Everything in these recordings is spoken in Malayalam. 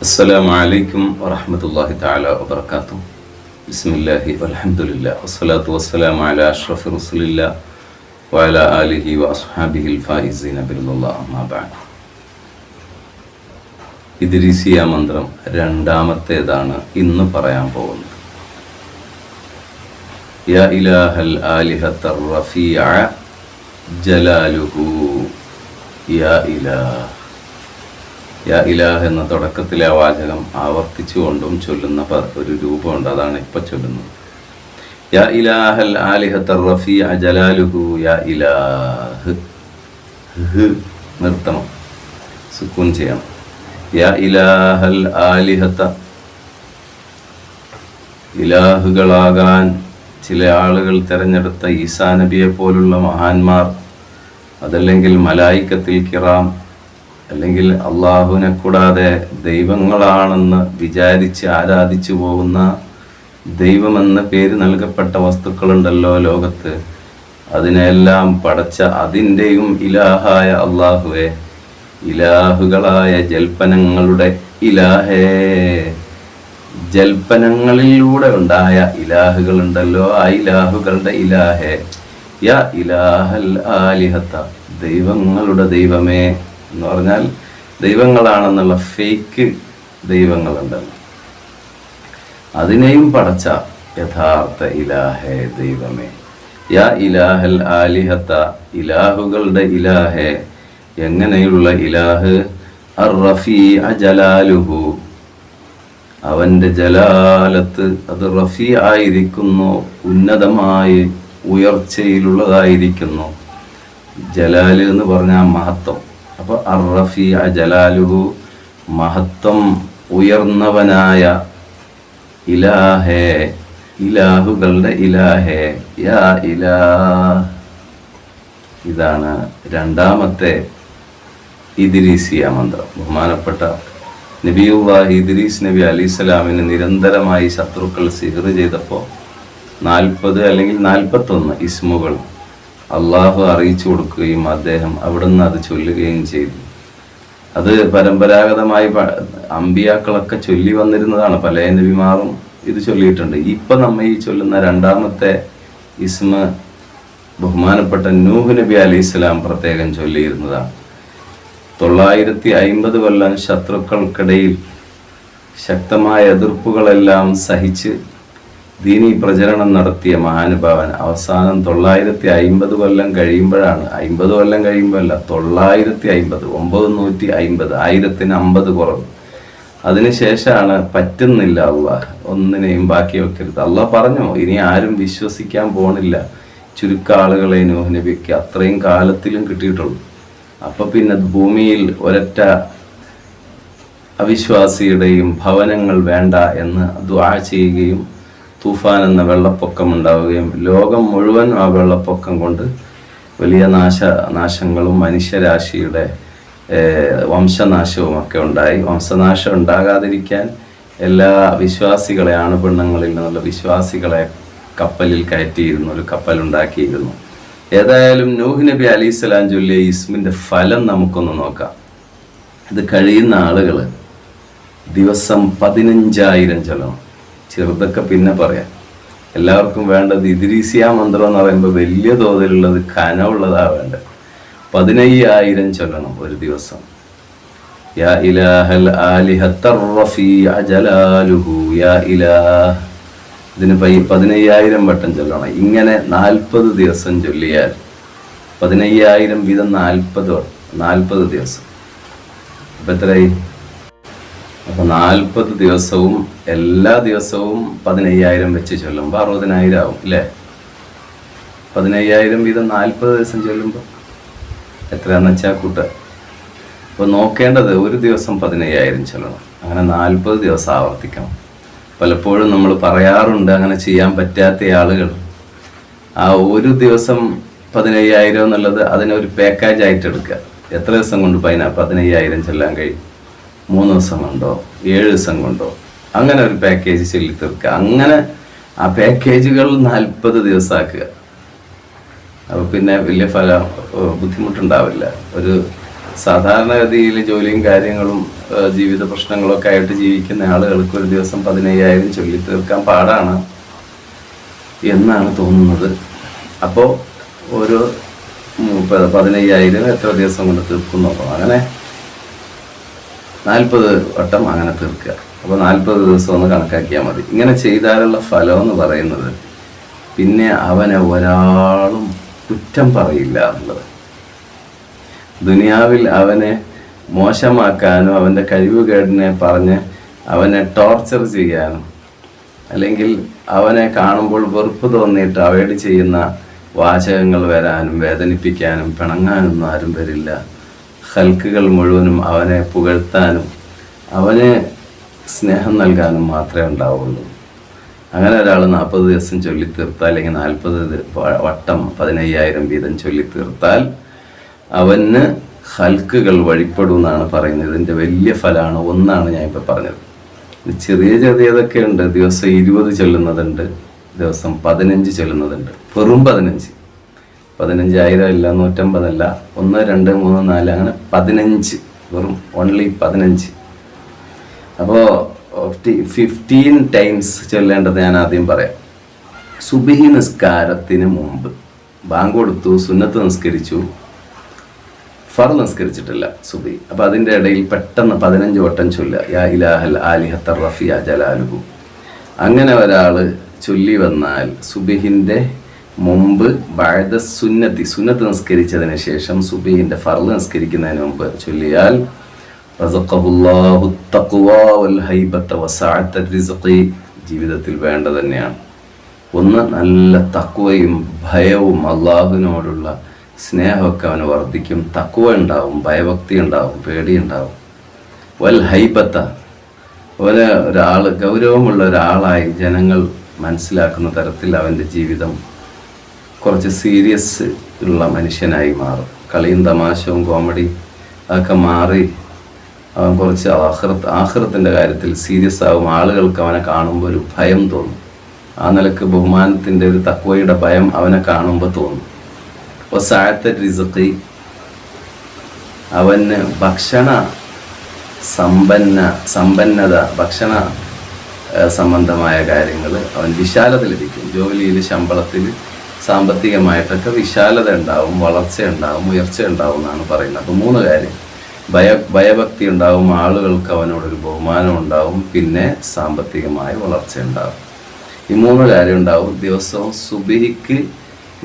السلام عليكم ورحمة الله تعالى وبركاته بسم الله والحمد لله والصلاة والسلام على أشرف رسول الله وعلى آله وأصحابه الفائزين برضا الله أما بعد ഇദ്രീസിയ മന്ത്രം രണ്ടാമത്തേതാണ് ഇന്ന് പറയാൻ പോകുന്നത് യാ ഇലാഹൽ ആലിഹത്തർ റഫീഅ ജലാലുഹു യാ ഇലാഹ് യാ ഇലാഹ് എന്ന തുടക്കത്തിലെ ആ വാചകം ആവർത്തിച്ചുകൊണ്ടും ചൊല്ലുന്ന ഒരു രൂപമുണ്ട്. അതാണ് ഇപ്പൊ ചൊല്ലുന്നത്. യാ ഇലാഹൽ ആലിഹത്തർ റഫി ജലാലുഹു യാ ഇലാഹ്. നിർത്തണം. സുക്കൂൻ ചെയ്യണം. യാ ഇലാഹൽ ആലിഹത്ത. ഇലാഹുകളാകാൻ ചില ആളുകൾ തിരഞ്ഞെടുത്ത ഈസാ നബിയെ പോലുള്ള മഹാന്മാർ അതല്ലെങ്കിൽ മലായിക്കത്തിൽ കിറാം അല്ലെങ്കിൽ അള്ളാഹുവിനെ കൂടാതെ ദൈവങ്ങളാണെന്ന് വിചാരിച്ച് ആരാധിച്ചു പോകുന്ന ദൈവമെന്ന പേര് നൽകപ്പെട്ട വസ്തുക്കളുണ്ടല്ലോ ലോകത്ത്. അതിനെല്ലാം പടച്ച അതിന്റെയും ഇലാഹായ അള്ളാഹുവെ ഇലാഹുകളായ ജൽപ്പനങ്ങളുടെ ഇലാഹേ. ജൽപ്പനങ്ങളിലൂടെ ഉണ്ടായ ഇലാഹുകളുണ്ടല്ലോ ആ ഇലാഹുകളുടെ ഇലാഹേ. യാ ഇലാഹൽ ആലിഹത്ത ദൈവങ്ങളുടെ ദൈവമേ. എന്ന് പറഞ്ഞാൽ ദൈവങ്ങളാണെന്നുള്ള ഫേക്ക് ദൈവങ്ങളുണ്ടല്ലോ അതിനെയും പടച്ച യഥാർത്ഥ ഇലാഹേ ദൈവമേ. യാ ഇലാഹൽ ആലിഹത്ത ഇലാഹുകളുടെ ഇലാഹേ എങ്ങനെയുള്ള ഇലാഹ്? അർ റഫീ ജലാലുഹു അവന്റെ ജലാലത്ത് അത് റഫീ ആയിരിക്കുന്നു ഉന്നതമായി ഉയർച്ചയിലുള്ളതായിരിക്കുന്നു. ജലാൽ എന്ന് പറഞ്ഞാൽ മഹത്വം. അപ്പൊ അറഫി അജലാലുഹു ജലാലുഹു മഹത്വം ഉയർന്നവനായ ഇലാഹേ ഇലാഹുകളുടെ ഇലാഹേ യാ ഇലാ ഇതാണ് രണ്ടാമത്തെ ഇദ്രീസിയ മന്ത്രം. ബഹുമാനപ്പെട്ട നബിയുല്ലാഹി ഇദ്രീസ് നബി അലി അലിസ്ലാമിന് നിരന്തരമായി ശത്രുക്കൾ സിഹർ ചെയ്തപ്പോൾ നാൽപ്പത് അല്ലെങ്കിൽ നാൽപ്പത്തൊന്ന് ഇസ്മുകൾ അള്ളാഹു അറിയിച്ചു കൊടുക്കുകയും അദ്ദേഹം അവിടുന്ന് അത് ചൊല്ലുകയും ചെയ്തു. അത് പരമ്പരാഗതമായി അമ്പിയാക്കളൊക്കെ ചൊല്ലി വന്നിരുന്നതാണ്. പല നബിമാറും ഇത് ചൊല്ലിയിട്ടുണ്ട്. ഇപ്പൊ നമ്മൾ ഈ ചൊല്ലുന്ന രണ്ടാമത്തെ ഇസ്മ ബഹുമാനപ്പെട്ട നൂഹ് നബി അലി ഇസ്ലാം പ്രത്യേകം ചൊല്ലിയിരുന്നതാണ്. തൊള്ളായിരത്തി അയിമ്പത് കൊല്ലം ശത്രുക്കൾക്കിടയിൽ ശക്തമായ എതിർപ്പുകളെല്ലാം സഹിച്ച് ദീനി പ്രചരണം നടത്തിയ മഹാനുഭാവൻ അവസാനം തൊള്ളായിരത്തി അയിമ്പത് കൊല്ലം കഴിയുമ്പോഴാണ്. അയിമ്പത് കൊല്ലം കഴിയുമ്പോഴല്ല തൊള്ളായിരത്തി അയിമ്പത് ഒമ്പത് നൂറ്റി അയിമ്പത് ആയിരത്തിന് അമ്പത് കുറവ് അതിനുശേഷമാണ് പറ്റുന്നില്ല അള്ളാഹ് ഒന്നിനെയും ബാക്കി വെക്കരുത്. അള്ളാഹ് പറഞ്ഞു ഇനി ആരും വിശ്വസിക്കാൻ പോണില്ല. ചുരുക്ക ആളുകളെ നൂഹ് അത്രയും കാലത്തിലും കിട്ടിയിട്ടുള്ളൂ. അപ്പൊ പിന്നെ ഭൂമിയിൽ ഒരൊറ്റ അവിശ്വാസിയുടെയും ഭവനങ്ങൾ വേണ്ട എന്ന് ദുആ ചെയ്യുകയും തൂഫാൻ എന്ന വെള്ളപ്പൊക്കം ഉണ്ടാവുകയും ലോകം മുഴുവൻ ആ വെള്ളപ്പൊക്കം കൊണ്ട് വലിയ നാശ നാശങ്ങളും മനുഷ്യരാശിയുടെ വംശനാശവും ഒക്കെ ഉണ്ടായി. വംശനാശം ഉണ്ടാകാതിരിക്കാൻ എല്ലാ വിശ്വാസികളെ ആണുപെണ്ണുങ്ങളിൽ നിന്നുള്ള വിശ്വാസികളെ കപ്പലിൽ കയറ്റിയിരുന്നു ഒരു കപ്പൽ ഉണ്ടാക്കിയിരുന്നു. ഏതായാലും നൂഹ് നബി അലി സ്വലാം ചൊല്ലിയ ഇസ്മിന്റെ ഫലം നമുക്കൊന്ന് നോക്കാം. ഇത് കഴിയുന്ന ആളുകൾ ദിവസം പതിനഞ്ചായിരം ചൊല്ലണം ചെറുതൊക്കെ പിന്നെ പറയാം. എല്ലാവർക്കും വേണ്ടത് ഇദ്രീസിയ മന്ത്രം എന്ന് പറയുമ്പോൾ വലിയ തോതിലുള്ളത് കനമുള്ളതാ വേണ്ടത്. പതിനയ്യായിരം ചൊല്ലണം ഒരു ദിവസം. യാ ഇലാഹൽ യാ ഇലാഹ്. ഇതിന് പൈ പതിനയ്യായിരം വട്ടം ചൊല്ലണം. ഇങ്ങനെ നാൽപ്പത് ദിവസം ചൊല്ലിയാൽ പതിനയ്യായിരം വീതം നാൽപ്പത് നാൽപ്പത് ദിവസം. അപ്പം എത്രയായി? അപ്പൊ നാൽപ്പത് ദിവസവും എല്ലാ ദിവസവും പതിനയ്യായിരം വെച്ച് ചൊല്ലുമ്പോൾ അറുപതിനായിരം ആവും അല്ലേ? പതിനയ്യായിരം വീതം നാൽപ്പത് ദിവസം ചൊല്ലുമ്പോൾ എത്രയാന്ന് വെച്ചാൽ കൂട്ടുക. അപ്പോൾ നോക്കേണ്ടത് ഒരു ദിവസം പതിനയ്യായിരം ചൊല്ലണം അങ്ങനെ നാൽപ്പത് ദിവസം ആവർത്തിക്കണം. പലപ്പോഴും നമ്മൾ പറയാറുണ്ട് അങ്ങനെ ചെയ്യാൻ പറ്റാത്ത ആളുകൾ ആ ഒരു ദിവസം പതിനയ്യായിരം എന്നുള്ളത് അതിനൊരു പാക്കേജ് ആയിട്ട് എടുക്കുക. എത്ര ദിവസം കൊണ്ട് പതിന പതിനയ്യായിരം ചെല്ലാൻ കഴിയും? മൂന്ന് ദിവസം കൊണ്ടോ ഏഴ് ദിവസം കൊണ്ടോ അങ്ങനെ ഒരു പാക്കേജ് ചൊല്ലി തീർക്കുക അങ്ങനെ ആ പാക്കേജുകൾ നാൽപ്പത് ദിവസമാക്കുക അപ്പോൾ പിന്നെ വലിയ ഫല ബുദ്ധിമുട്ടുണ്ടാവില്ല. ഒരു സാധാരണഗതിയിൽ ജോലിയും കാര്യങ്ങളും ജീവിത പ്രശ്നങ്ങളൊക്കെ ആയിട്ട് ജീവിക്കുന്ന ആളുകൾക്ക് ഒരു ദിവസം പതിനയ്യായിരം ചൊല്ലി തീർക്കാൻ പാടാണ് എന്നാണ് തോന്നുന്നത്. അപ്പോൾ ഒരു പതിനയ്യായിരം എത്ര ദിവസം കൊണ്ട് തീർക്കുന്നോ അങ്ങനെ നാൽപ്പത് വട്ടം അങ്ങനെ തീർക്കുക. അപ്പോൾ നാൽപ്പത് ദിവസം ഒന്ന് കണക്കാക്കിയാൽ മതി. ഇങ്ങനെ ചെയ്താലുള്ള ഫലം എന്ന് പറയുന്നത് പിന്നെ അവനെ ഒരാളും കുറ്റം പറയില്ല എന്നുള്ളത്. ദുനിയാവിൽ അവനെ മോശമാക്കാനും അവന്റെ കഴിവുകേടിനെ പറഞ്ഞ് അവനെ ടോർച്ചർ ചെയ്യാനും അല്ലെങ്കിൽ അവനെ കാണുമ്പോൾ വെറുപ്പ് തോന്നിയിട്ട് അവോയ്ഡ് ചെയ്യുന്ന വാചകങ്ങൾ വരാനും വേദനിപ്പിക്കാനും പിണങ്ങാനൊന്നും ആരും വരില്ല. ഹൽക്കുകൾ മുഴുവനും അവനെ പുകഴ്ത്താനും അവന് സ്നേഹം നൽകാനും മാത്രമേ ഉണ്ടാവുള്ളൂ. അങ്ങനെ ഒരാൾ നാൽപ്പത് ദിവസം ചൊല്ലി തീർത്താൽ അല്ലെങ്കിൽ നാൽപ്പത് വട്ടം പതിനയ്യായിരം വീതം ചൊല്ലി തീർത്താൽ അവന് ഹൽക്കുകൾ വഴിപ്പെടും എന്നാണ് പറയുന്നത്. ഇതിന്റെ വലിയ ഫലമാണ് ഒന്നാണ് ഞാൻ ഇപ്പോൾ പറഞ്ഞത് ചെറിയ ചെറിയതൊക്കെ ഉണ്ട്. ദിവസം ഇരുപത് ചൊല്ലുന്നതുണ്ട്. ദിവസം പതിനഞ്ച് ചൊല്ലുന്നതുണ്ട്. വെറും പതിനഞ്ച്. പതിനഞ്ചായിരം ഇല്ല നൂറ്റമ്പതല്ല ഒന്ന് രണ്ട് മൂന്ന് നാല് അങ്ങനെ പതിനഞ്ച്. വെറും ഓൺലി പതിനഞ്ച്. അപ്പോൾ ഫിഫ്റ്റീൻ ടൈംസ് ചൊല്ലേണ്ടത് ഞാൻ ആദ്യം പറയാം. സുബിഹി നിസ്കാരത്തിന് മുമ്പ് ബാങ്ക് കൊടുത്തു സുന്നത്ത് നിസ്കരിച്ചു. ഫർ നിസ്കരിച്ചിട്ടില്ല സുബി അപ്പോൾ അതിന്റെ ഇടയിൽ പെട്ടെന്ന് പതിനഞ്ച് വട്ടം ചൊല്ല യാ ഇലാഹൽ ആലിഹത്തർ റഫിയ ജലാലുഹു. അങ്ങനെ ഒരാൾ ചൊല്ലി വന്നാൽ സുബിഹിന്റെ മുമ്പ് ബാഴ്ദ സുന്നത്തി സുന്നത്ത് നിസ്കരിച്ചതിന് ശേഷം സുബിഹിന്റെ ഫർൾ നിസ്കരിക്കുന്നതിന് മുമ്പ് ചൊല്ലിയാൽ ജീവിതത്തിൽ വേണ്ട തന്നെയാണ്. ഒന്ന് നല്ല തക്കുവയും ഭയവും അള്ളാഹുവിനോടുള്ള സ്നേഹമൊക്കെ അവന് വർദ്ധിക്കും. തക്കുവ ഉണ്ടാവും ഭയഭക്തി ഉണ്ടാവും പേടി ഉണ്ടാവും. വൽ ഹൈബത്ത ഒരാൾ ഗൗരവമുള്ള ഒരാളായി ജനങ്ങൾ മനസ്സിലാക്കുന്ന തരത്തിൽ അവന്റെ ജീവിതം കുറച്ച് സീരിയസ് ഉള്ള മനുഷ്യനായി മാറും. കളിയും തമാശവും കോമഡി അതൊക്കെ മാറി അവൻ കുറച്ച് ആഹ്റത്ത് ആഹ്റത്തിന്റെ കാര്യത്തിൽ സീരിയസ് ആവും. ആളുകൾക്ക് അവനെ കാണുമ്പോൾ ഒരു ഭയം തോന്നും. ആ നിലയ്ക്ക് ബഹുമാനത്തിന്റെ ഒരു തക്വയുടെ ഭയം അവനെ കാണുമ്പോൾ തോന്നും. അപ്പോൾ സായത്തെ റിസക്കി അവന് ഭക്ഷണ സമ്പന്ന സമ്പന്നത ഭക്ഷണ സംബന്ധമായ കാര്യങ്ങൾ അവൻ വിശാലത ലഭിക്കും ജോലിയിൽ ശമ്പളത്തിൽ സാമ്പത്തികമായിട്ടൊക്കെ വിശാലത ഉണ്ടാവും വളർച്ച ഉണ്ടാവും ഉയർച്ച ഉണ്ടാവും എന്നാണ് പറയുന്നത്. അപ്പോൾ മൂന്ന് കാര്യം. ഭയ ഭയഭക്തി ഉണ്ടാവും ആളുകൾക്ക് അവനോടൊരു ബഹുമാനം ഉണ്ടാവും പിന്നെ സാമ്പത്തികമായ വളർച്ച ഉണ്ടാവും. ഈ മൂന്ന് കാര്യം ഉണ്ടാവും. ദിവസവും സുബിഹിക്ക്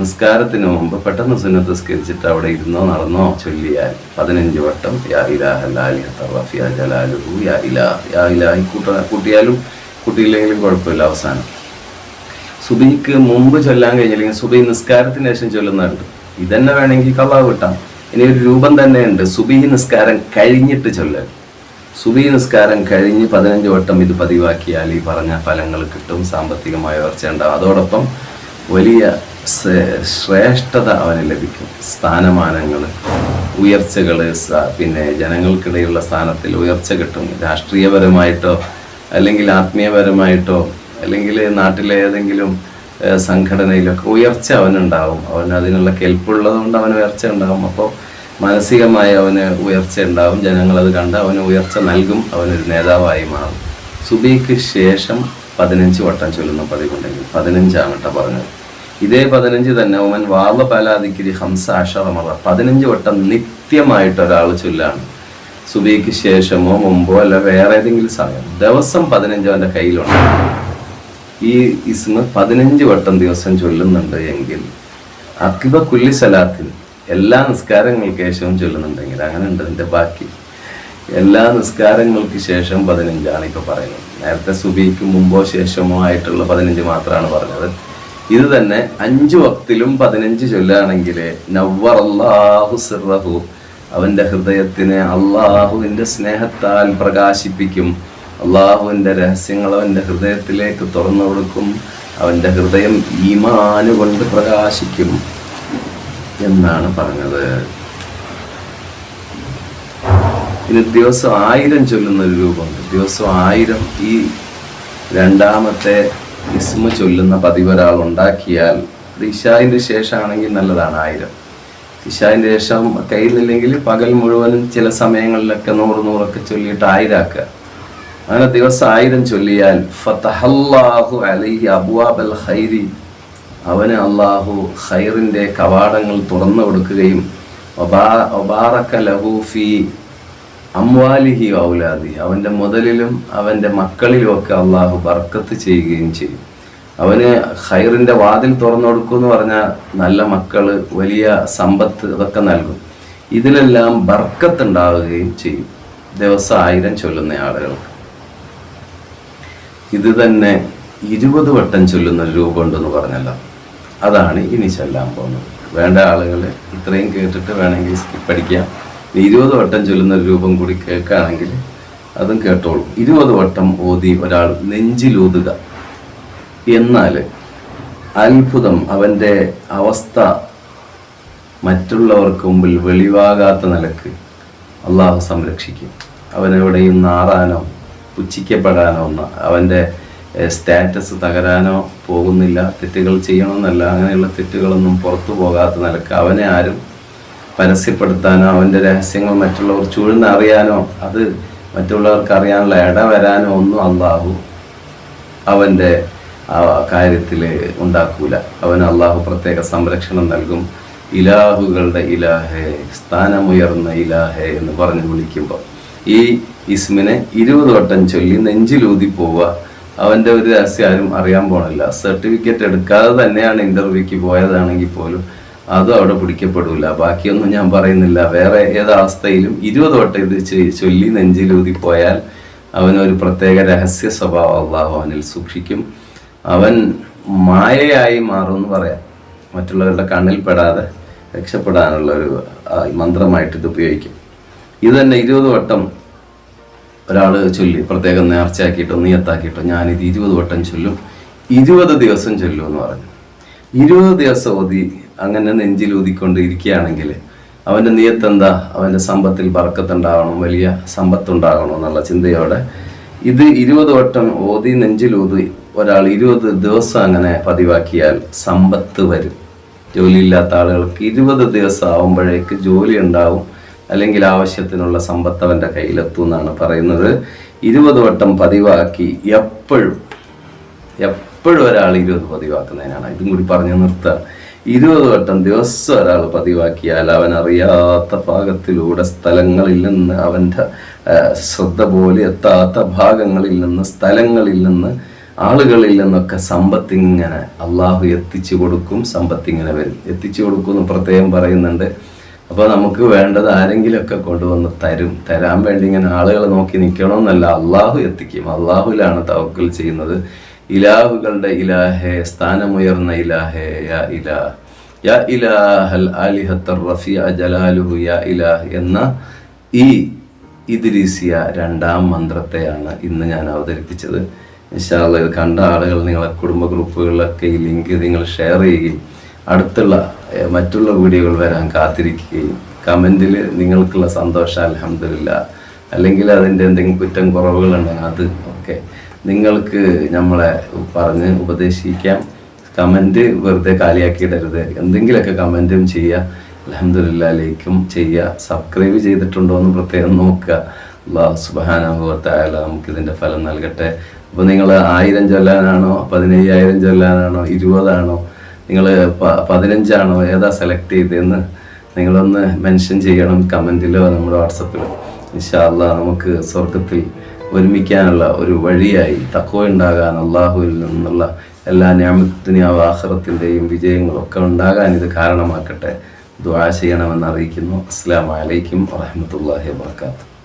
നിസ്കാരത്തിന് മുമ്പ് പെട്ടെന്ന് സുന്നത്ത് അവിടെ ഇരുന്നോ നടന്നോ ചൊല്ലിയാൽ പതിനഞ്ച് വട്ടം യാ ഇലാഹ ലാലിഹ ജലാലുഹു യാ ഇലാ യാ കൂട്ട കൂട്ടിയാലും കൂട്ടിയില്ലെങ്കിലും കുഴപ്പമില്ല അവസാനം. സുബിക്ക് മുമ്പ് ചൊല്ലാൻ കഴിഞ്ഞില്ലെങ്കിൽ സുബി നിസ്കാരത്തിന് ശേഷം ചൊല്ലുന്നുണ്ട് ഇതന്നെ വേണമെങ്കിൽ കള്ളാവ് കിട്ടാം. ഇനി ഒരു രൂപം തന്നെ ഉണ്ട്. സുബി നിസ്കാരം കഴിഞ്ഞിട്ട് ചൊല്ലൽ സുബി നിസ്കാരം കഴിഞ്ഞ് പതിനഞ്ച് വട്ടം ഇത് പതിവാക്കിയാൽ ഈ പറഞ്ഞ ഫലങ്ങൾ കിട്ടും സാമ്പത്തികമായ ഉയർച്ച ഉണ്ടാവും. അതോടൊപ്പം വലിയ ശ്രേഷ്ഠത അവന് ലഭിക്കും. സ്ഥാനമാനങ്ങൾ ഉയർച്ചകൾ പിന്നെ ജനങ്ങൾക്കിടയിലുള്ള സ്ഥാനത്തിൽ ഉയർച്ച കിട്ടും. രാഷ്ട്രീയപരമായിട്ടോ അല്ലെങ്കിൽ ആത്മീയപരമായിട്ടോ അല്ലെങ്കിൽ നാട്ടിലെ ഏതെങ്കിലും സംഘടനയിലൊക്കെ ഉയർച്ച അവനുണ്ടാവും. അവൻ അതിനുള്ള കെൽപ്പുള്ളത് കൊണ്ട് അവന് ഉയർച്ച ഉണ്ടാവും. അപ്പോൾ മാനസികമായി അവന് ഉയർച്ച ഉണ്ടാവും. ജനങ്ങളത് കണ്ട് അവന് ഉയർച്ച നൽകും. അവനൊരു നേതാവായി മാറും. സുബിക്ക് ശേഷം പതിനഞ്ച് വട്ടം ചൊല്ലുന്ന പതിവുണ്ടെങ്കിൽ പതിനഞ്ചാണ് കേട്ടോ പറഞ്ഞത്. ഇതേ പതിനഞ്ച് തന്നെ ഓമൻ വാവ പാലാദിക്കിരി ഹംസ അഷറമറ പതിനഞ്ച് വട്ടം നിത്യമായിട്ട് ഒരാൾ ചൊല്ലാണ്. സുബിക്ക് ശേഷമോ മുമ്പോ അല്ല വേറെ ഏതെങ്കിലും സമയം. ദിവസം പതിനഞ്ചോ അവന്റെ കയ്യിലുണ്ട്. ഈ ഇസ്മ പതിനഞ്ച് വട്ടം ദിവസം ചൊല്ലുന്നുണ്ട് എങ്കിൽ അക്കിബ കുല്ലി സലാത്തിൽ എല്ലാ നിസ്കാരങ്ങൾക്ക് ശേഷവും ചൊല്ലുന്നുണ്ടെങ്കിൽ അങ്ങനെ ഉണ്ട് എന്റെ ബാക്കി. എല്ലാ നിസ്കാരങ്ങൾക്ക് ശേഷം പതിനഞ്ചാണ് ഇപ്പൊ പറയുന്നത്. നേരത്തെ സുബിക്ക് മുമ്പോ ശേഷമോ ആയിട്ടുള്ള പതിനഞ്ച് മാത്രമാണ് പറഞ്ഞത്. ഇത് തന്നെ അഞ്ചു വക്തിലും പതിനഞ്ച് ചൊല്ലുകയാണെങ്കിൽ നവ്വർ അള്ളാഹു സിറഹു. അവന്റെ ഹൃദയത്തിനെ അള്ളാഹുവിന്റെ സ്നേഹത്താൽ പ്രകാശിപ്പിക്കും. അള്ളാഹുവിന്റെ രഹസ്യങ്ങൾ അവന്റെ ഹൃദയത്തിലേക്ക് തുറന്നു കൊടുക്കും. അവന്റെ ഹൃദയം ഈമാനുകൊണ്ട് പ്രകാശിക്കും എന്നാണ് പറഞ്ഞത്. ഇനി ദിവസം ആയിരം ചൊല്ലുന്ന ഒരു രൂപമുണ്ട്. ദിവസം ആയിരം ഈ രണ്ടാമത്തെ ഇസ്മ ചൊല്ലുന്ന പതിവ് ഒരാൾ ഉണ്ടാക്കിയാൽ അത് ഇഷായിന്റെ ശേഷമാണെങ്കിൽ നല്ലതാണ് ആയിരം. ഇഷായിന്റെ ശേഷം കഴിയുന്നില്ലെങ്കിൽ പകൽ മുഴുവനും ചില സമയങ്ങളിലൊക്കെ നൂറ് നൂറൊക്കെ ചൊല്ലിയിട്ട് ആയിരാക്കുക. അങ്ങനെ ദിവസം ആയിരം ചൊല്ലിയാൽ ഫതഹല്ലാഹു അലൈഹി അബുവാബൽ ഖൈരി. അവന് അള്ളാഹു ഖൈറിന്റെ കവാടങ്ങൾ തുറന്നു കൊടുക്കുകയും ഒബാറക്ക ലഹൂഫി ലഹു ഫീ അമ്വാലിഹി ഔലാദി. അവന്റെ മുതലിലും അവന്റെ മക്കളിലും ഒക്കെ അള്ളാഹു ബർക്കത്ത് ചെയ്യുകയും ചെയ്യും. അവന് ഖൈറിന്റെ വാതിൽ തുറന്നു കൊടുക്കും എന്ന് പറഞ്ഞാൽ നല്ല മക്കൾ വലിയ സമ്പത്ത് ഇതൊക്കെ നൽകും. ഇതിലെല്ലാം ബർക്കത്ത് ഉണ്ടാവുകയും ചെയ്യും. ദിവസം ആയിരം ചൊല്ലുന്ന ആളുകൾക്ക്. ഇത് തന്നെ ഇരുപത് വട്ടം ചൊല്ലുന്ന ഒരു രൂപമുണ്ടെന്ന് പറഞ്ഞല്ലോ. അതാണ് ഇനി ചൊല്ലാൻ പോകുന്നത്. വേണ്ട ആളുകൾ ഇത്രയും കേട്ടിട്ട് വേണമെങ്കിൽ സ്കിപ്പ് അടിക്കാം. ഇരുപത് വട്ടം ചൊല്ലുന്ന ഒരു രൂപം കൂടി കേൾക്കുകയാണെങ്കിൽ അതും കേട്ടോളൂ. ഇരുപത് വട്ടം ഓതി ഒരാൾ നെഞ്ചിലൂതുക എന്നാൽ അത്ഭുതം അവന്റെ അവസ്ഥ മറ്റുള്ളവർക്ക് മുമ്പിൽ വെളിവാകാത്ത നിലയ്ക്ക് അള്ളാഹു സംരക്ഷിക്കും. അവനെവിടെയും നാറാനോ പുച്ഛിക്കപ്പെടാനോ ഒന്ന് അവന്റെ സ്റ്റാറ്റസ് തകരാനോ പോകുന്നില്ല തെറ്റുകൾ ചെയ്യണമെന്നല്ല അങ്ങനെയുള്ള തെറ്റുകളൊന്നും പുറത്തു പോകാത്ത നിലയ്ക്ക് അവനെ ആരും പരസ്യപ്പെടുത്താനോ അവന്റെ രഹസ്യങ്ങൾ മറ്റുള്ളവർ ചൂഴ്ന്നറിയാനോ അത് മറ്റുള്ളവർക്ക് അറിയാനുള്ള ഇട വരാനോ ഒന്നും അള്ളാഹു അവന്റെ കാര്യത്തിൽ ഉണ്ടാക്കൂല. അവന് അള്ളാഹു പ്രത്യേക സംരക്ഷണം നൽകും. ഇലാഹുകളുടെ ഇലാഹെ സ്ഥാനമുയർന്ന ഇലാഹെ എന്ന് പറഞ്ഞു വിളിക്കുമ്പോൾ ഈ ഇസ്മിനെ ഇരുപത് വട്ടം ചൊല്ലി നെഞ്ചിലൂതി പോവുക. അവന്റെ ഒരു രഹസ്യം ആരും അറിയാൻ പോണില്ല. സർട്ടിഫിക്കറ്റ് എടുക്കാതെ തന്നെയാണ് ഇന്റർവ്യൂക്ക് പോയതാണെങ്കിൽ പോലും അതും അവിടെ പിടിക്കപ്പെടില്ല ബാക്കിയൊന്നും ഞാൻ പറയുന്നില്ല. വേറെ ഏതവസ്ഥയിലും ഇരുപത് വട്ടം ഇത് ചൊല്ലി നെഞ്ചിലൂതി പോയാൽ അവനൊരു പ്രത്യേക രഹസ്യ സ്വഭാവം അള്ളാഹു അവനിൽ സൂക്ഷിക്കും. അവൻ മായയായി മാറും എന്ന് പറയാം. മറ്റുള്ളവരുടെ കണ്ണിൽ പെടാതെ രക്ഷപ്പെടാനുള്ള ഒരു മന്ത്രമായിട്ട് ഇത് ഉപയോഗിക്കും. ഇത് തന്നെ ഇരുപത് വട്ടം ഒരാൾ ചൊല്ലി പ്രത്യേകം നേർച്ചയാക്കിയിട്ടോ നീയത്താക്കിയിട്ടോ ഞാനിത് ഇരുപത് വട്ടം ചൊല്ലും. ഇരുപത് ദിവസം ചൊല്ലും എന്ന് പറഞ്ഞു. ഇരുപത് ദിവസം ഓതി അങ്ങനെ നെഞ്ചിൽ ഊതിക്കൊണ്ട് ഇരിക്കുകയാണെങ്കിൽ അവന്റെ നീയത്തെന്താ? അവന്റെ സമ്പത്തിൽ വറക്കത്തുണ്ടാകണം വലിയ സമ്പത്തുണ്ടാകണം എന്നുള്ള ചിന്തയോടെ ഇത് ഇരുപത് വട്ടം ഓതി നെഞ്ചിൽ ഊതി ഒരാൾ ഇരുപത് ദിവസം അങ്ങനെ പതിവാക്കിയാൽ സമ്പത്ത് വരും. ജോലിയില്ലാത്ത ആളുകൾക്ക് ഇരുപത് ദിവസം ആവുമ്പോഴേക്ക് ജോലി ഉണ്ടാവും. അല്ലെങ്കിൽ ആവശ്യത്തിനുള്ള സമ്പത്ത് അവന്റെ കയ്യിലെത്തും എന്നാണ് പറയുന്നത്. ഇരുപത് വട്ടം പതിവാക്കി എപ്പോഴും എപ്പോഴും ഒരാൾ ഇരുപത് പതിവാക്കുന്നതിനാണ്. ഇതും കൂടി പറഞ്ഞു നിർത്തുക ഇരുപത് വട്ടം ദിവസം ഒരാൾ പതിവാക്കിയാൽ അവൻ അറിയാത്ത ഭാഗത്തിലൂടെ സ്ഥലങ്ങളിൽ നിന്ന് അവന്റെ ശ്രദ്ധ പോലെ എത്താത്ത ഭാഗങ്ങളിൽ നിന്ന് സ്ഥലങ്ങളിൽ നിന്ന് ആളുകളിൽ നിന്നൊക്കെ സമ്പത്തിങ്ങനെ അള്ളാഹു എത്തിച്ചു കൊടുക്കും സമ്പത്തിങ്ങനെ വരും. എത്തിച്ചു കൊടുക്കും എന്ന് പ്രത്യേകം പറയുന്നുണ്ട്. അപ്പോൾ നമുക്ക് വേണ്ടത് ആരെങ്കിലുമൊക്കെ കൊണ്ടുവന്ന് തരും. തരാൻ വേണ്ടി ഇങ്ങനെ ആളുകളെ നോക്കി നിൽക്കണമെന്നല്ല അള്ളാഹു എത്തിക്കും. അള്ളാഹുലാണ് തവക്കൽ ചെയ്യുന്നത്. ഇലാഹുകളുടെ ഇലാഹേ സ്ഥാനമുയർന്ന ഇലാഹേ യാ ഇലാ യാ ഇലാഹൽ അലിഹത്തർ റഫിയ ജലാലുഹു യാ ഇലാഹ് എന്ന ഈ ഇദ്രീസിയ രണ്ടാം മന്ത്രത്തെയാണ് ഇന്ന് ഞാൻ അവതരിപ്പിച്ചത്. ഇത് കണ്ട ആളുകൾ നിങ്ങളെ കുടുംബ ഗ്രൂപ്പുകളിലൊക്കെ ഈ ലിങ്ക് നിങ്ങൾ ഷെയർ ചെയ്യുകയും അടുത്തുള്ള മറ്റുള്ള വീഡിയോകൾ വരാൻ കാത്തിരിക്കുകയും കമന്റിൽ നിങ്ങൾക്കുള്ള സന്തോഷം അലഹമില്ല അല്ലെങ്കിൽ അതിന്റെ എന്തെങ്കിലും കുറ്റം കുറവുകളുണ്ടെങ്കിൽ അത് ഒക്കെ നിങ്ങൾക്ക് നമ്മളെ പറഞ്ഞ് ഉപദേശിക്കാം. കമന്റ് വെറുതെ കാലിയാക്കിയിടരുത്. എന്തെങ്കിലുമൊക്കെ കമന്റും ചെയ്യുക. അലഹമില്ലാലേക്കും ചെയ്യുക. സബ്സ്ക്രൈബ് ചെയ്തിട്ടുണ്ടോ എന്ന് പ്രത്യേകം നോക്കുക. അള്ളാഹു സുബാനുഭവത്തായാല നമുക്കിതിന്റെ ഫലം നൽകട്ടെ. അപ്പോൾ നിങ്ങൾ ആയിരം ചൊല്ലാനാണോ പതിനയ്യായിരം ചൊല്ലാനാണോ ഇരുപതാണോ? നിങ്ങൾ പതിനഞ്ചാണോ ഏതാ സെലക്ട് ചെയ്തതെന്ന് നിങ്ങളൊന്ന് മെൻഷൻ ചെയ്യണം കമന്റിലോ നമ്മുടെ വാട്സപ്പിലോ. ഇൻഷാല്ല നമുക്ക് സ്വർഗത്തിൽ ഒരുമിക്കാനുള്ള ഒരു വഴിയായി തക്കോ ഉണ്ടാകാൻ അള്ളാഹുവിൽ നിന്നുള്ള എല്ലാ ഞാമത്തിനെയും ആഹ്റത്തിന്റെയും വിജയങ്ങളൊക്കെ ഉണ്ടാകാൻ ഇത് കാരണമാക്കട്ടെ. ദുആ ചെയ്യണമെന്ന് അറിയിക്കുന്നു. അസ്സാം വലൈക്കും വാഹമത്തല്ലാഹി വാത്തു